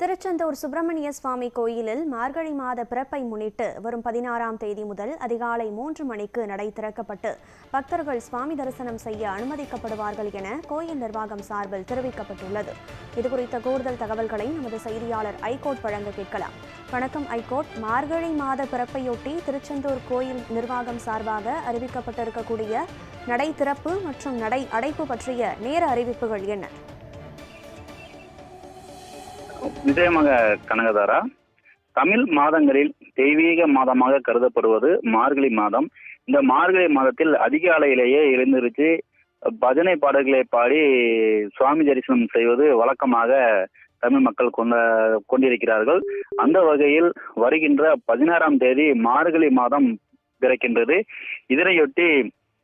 திருச்செந்தூர் சுப்பிரமணிய சுவாமி கோயிலில் மார்கழி மாத பிறப்பை முன்னிட்டு வரும் பதினாறாம் தேதி முதல் அதிகாலை மூன்று மணிக்கு நடை திறக்கப்பட்டு பக்தர்கள் சுவாமி தரிசனம் செய்ய அனுமதிக்கப்படுவார்கள் என கோயில் நிர்வாகம் சார்பில் தெரிவிக்கப்பட்டுள்ளது. இதுகுறித்த கூடுதல் தகவல்களை நமது செய்தியாளர் ஐகோர்ட் வழங்க கேட்கலாம். வணக்கம் ஐகோர்ட். மார்கழி மாத பிறப்பையொட்டி திருச்செந்தூர் கோயில் நிர்வாகம் சார்பாக அறிவிக்கப்பட்டிருக்கக்கூடிய நடை திறப்பு மற்றும் நடை அடைப்பு பற்றிய நேர அறிவிப்புகள் என்ன? நிச்சயமாக கனகதாரா. தமிழ் மாதங்களில் தெய்வீக மாதமாக கருதப்படுவது மார்கழி மாதம். இந்த மார்கழி மாதத்தில் அதிகாலையிலேயே எழுந்திருச்சு பஜனை பாடல்களை பாடி சுவாமி தரிசனம் செய்வது வழக்கமாக தமிழ் மக்கள் கொண்ட கொண்டிருக்கிறார்கள். அந்த வகையில் வருகின்ற பதினாறாம் தேதி மார்கழி மாதம் பிறக்கின்றது. இதனையொட்டி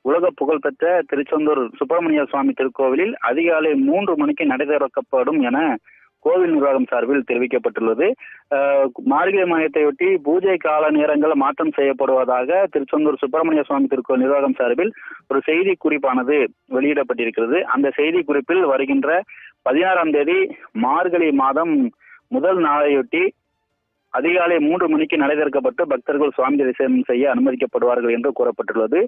உலக புகழ்பெற்ற திருச்செந்தூர் சுப்பிரமணிய சுவாமி திருக்கோவிலில் அதிகாலை மூன்று மணிக்கு நடை திறக்கப்படும் என கோவில் நிர்வாகம் சார்பில் தெரிவிக்கப்பட்டுள்ளது. மார்கழி மாதத்தையொட்டி பூஜை கால நேரங்கள் மாற்றம் செய்யப்படுவதாக திருச்செந்தூர் சுப்பிரமணிய சுவாமி திருக்கோவில் நிர்வாகம் சார்பில் ஒரு செய்தி குறிப்பானது வெளியிடப்பட்டிருக்கிறது. அந்த செய்தி குறிப்பில் வருகின்ற பதினாறாம் தேதி மார்கழி மாதம் முதல் நாளையொட்டி அதிகாலை மூன்று மணிக்கு நடை திறக்கப்பட்டு பக்தர்கள் சுவாமி தரிசனம் செய்ய அனுமதிக்கப்படுவார்கள் என்று கூறப்பட்டுள்ளது.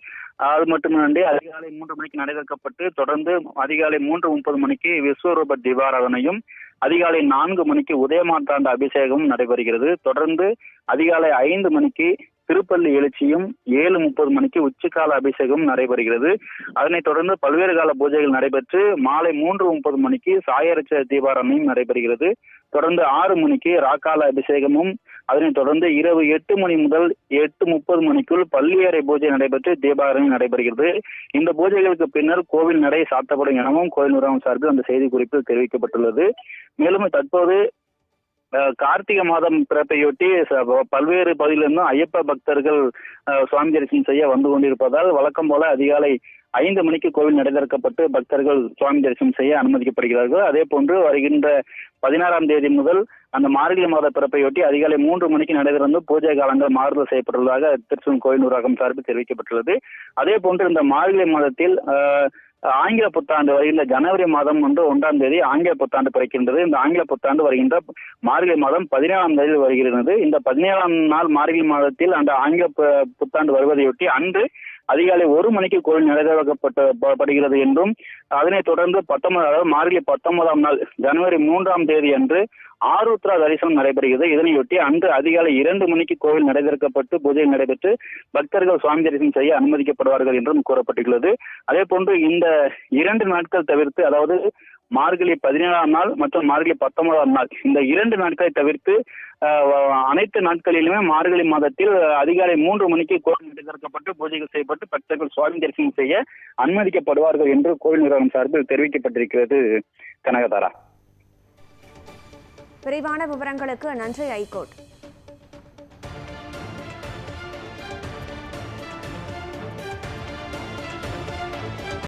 அது மட்டுமின்றி அதிகாலை மூன்று மணிக்கு நடை திறக்கப்பட்டு தொடர்ந்து அதிகாலை மூன்று முப்பது மணிக்கு விஸ்வரூப திவாராதனையும் அதிகாலை நான்கு மணிக்கு உதயமார்த்தாண்ட அபிஷேகமும் நடைபெறுகிறது. தொடர்ந்து அதிகாலை ஐந்து மணிக்கு திருப்பள்ளி எழுச்சியும் ஏழு முப்பது மணிக்கு உச்சிக்கால அபிஷேகமும் நடைபெறுகிறது. அதனைத் தொடர்ந்து பல்வேறு கால பூஜைகள் நடைபெற்று மாலை மூன்று முப்பது மணிக்கு சாயரட்ச தீபாரணையும் நடைபெறுகிறது. தொடர்ந்து ஆறு மணிக்கு ராக்கால அபிஷேகமும் அதனைத் தொடர்ந்து இரவு எட்டு மணி முதல் எட்டு முப்பது மணிக்குள் பள்ளியறை பூஜை நடைபெற்று தீபாரணி நடைபெறுகிறது. இந்த பூஜைகளுக்கு பின்னர் கோவில் நடை சாத்தப்படும் எனவும் கோவில் நிர்வாகம் சார்பில் அந்த செய்தி குறிப்பில் தெரிவிக்கப்பட்டுள்ளது. மேலும் தற்போது கார்த்திகை மாதம் பிறப்பையொட்டி பல்வேறு பகுதியிலிருந்தும் ஐயப்ப பக்தர்கள் சுவாமி தரிசனம் செய்ய வந்து கொண்டிருப்பதால் வழக்கம் போல அதிகாலை ஐந்து மணிக்கு கோவில் நடை திறக்கப்பட்டு பக்தர்கள் சுவாமி தரிசனம் செய்ய அனுமதிக்கப்படுகிறார்கள். அதே போன்று வருகின்ற பதினாறாம் தேதி முதல் அந்த மார்கழி மாத பிறப்பையொட்டி அதிகாலை மூன்று மணிக்கு நடைபெறுந்து பூஜை காலங்கள் மாறுதல் செய்யப்பட்டுள்ளதாக திருச்சூர் கோயில் நிர்வாகம் சார்பில் தெரிவிக்கப்பட்டுள்ளது. அதே போன்று இந்த மார்கழி மாதத்தில் ஆங்கில புத்தாண்டு வருகின்ற ஜனவரி மாதம் வந்து ஒன்றாம் தேதி ஆங்கில புத்தாண்டு பிறக்கின்றது. இந்த ஆங்கில புத்தாண்டு வருகின்ற மார்கழி மாதம் பதினேழாம் தேதி வருகிறது. இந்த பதினேழாம் நாள் மார்கழி மாதத்தில் அந்த ஆங்கில பு- புத்தாண்டு வருவதையொட்டி அன்று அதிகாலை ஒரு மணிக்கு கோவில் நிறைவேற்றப்பட்டு படுகிறது என்றும் அதனைத் தொடர்ந்து பத்தொன்பது அதாவது மார்கழி பத்தொன்பதாம் நாள் ஜனவரி மூன்றாம் தேதி அன்று ஆருத்ரா தரிசனம் நடைபெறுகிறது. இதனையொட்டி அன்று அதிகாலை இரண்டு மணிக்கு கோவில் நடைதிறக்கப்பட்டு பூஜை நடைபெற்று பக்தர்கள் சுவாமி தரிசனம் செய்ய அனுமதிக்கப்படுவார்கள் என்றும் கூறப்பட்டுள்ளது. அதே போன்று இந்த இரண்டு நாட்கள் தவிர்த்து அதாவது மார்கழி பதினேழாம் நாள் மற்றும் மார்கழி பத்தொன்பதாம் நாள். இந்த இரண்டு நாட்களை தவிர்த்து அனைத்து நாட்களிலுமே மார்கழி மாதத்தில் அதிகாலை மூன்று மணிக்கு கோவில் திறக்கப்பட்டு பூஜைகள் செய்யப்பட்டு பக்தர்கள் சுவாமி தரிசனம் செய்ய அனுமதிக்கப்படுவார்கள் என்று கோவில் நிறுவனம் சார்பில் தெரிவிக்கப்பட்டிருக்கிறது கனகதாரா. விரிவான விவரங்களுக்கு நன்றி ஐகோர்ட்.